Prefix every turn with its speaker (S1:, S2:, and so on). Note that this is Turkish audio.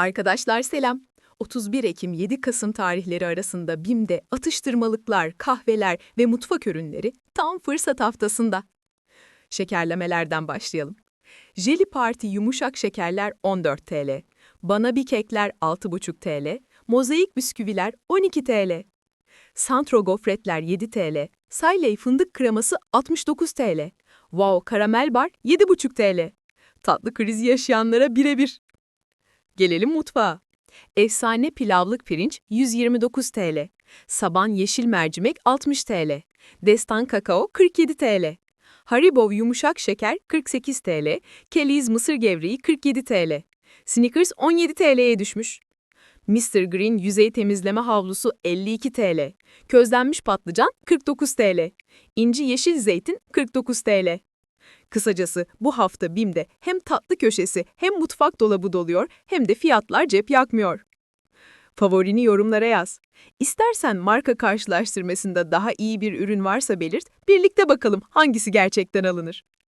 S1: Arkadaşlar selam. 31 Ekim 7 Kasım tarihleri arasında BİM'de atıştırmalıklar, kahveler ve mutfak ürünleri tam fırsat haftasında. Şekerlemelerden başlayalım. Jelly Party yumuşak şekerler 14 TL, Bana bir kekler 6,5 TL, Mozaik bisküviler 12 TL. Santro gofretler 7 TL, Sayley fındık kreması 69 TL, Wow karamel bar 7,5 TL. Tatlı krizi yaşayanlara birebir. Gelelim mutfağa. Efsane pilavlık pirinç 129 TL. Saban yeşil mercimek 60 TL. Destan kakao 47 TL. Haribo yumuşak şeker 48 TL. Kelly's mısır gevreği 47 TL. Snickers 17 TL'ye düşmüş. Mr. Green yüzey temizleme havlusu 52 TL. Közlenmiş patlıcan 49 TL. İnci yeşil zeytin 49 TL. Kısacası bu hafta BİM'de hem tatlı köşesi hem mutfak dolabı doluyor hem de fiyatlar cep yakmıyor. Favorini yorumlara yaz. İstersen marka karşılaştırmasında daha iyi bir ürün varsa belirt, birlikte bakalım hangisi gerçekten alınır.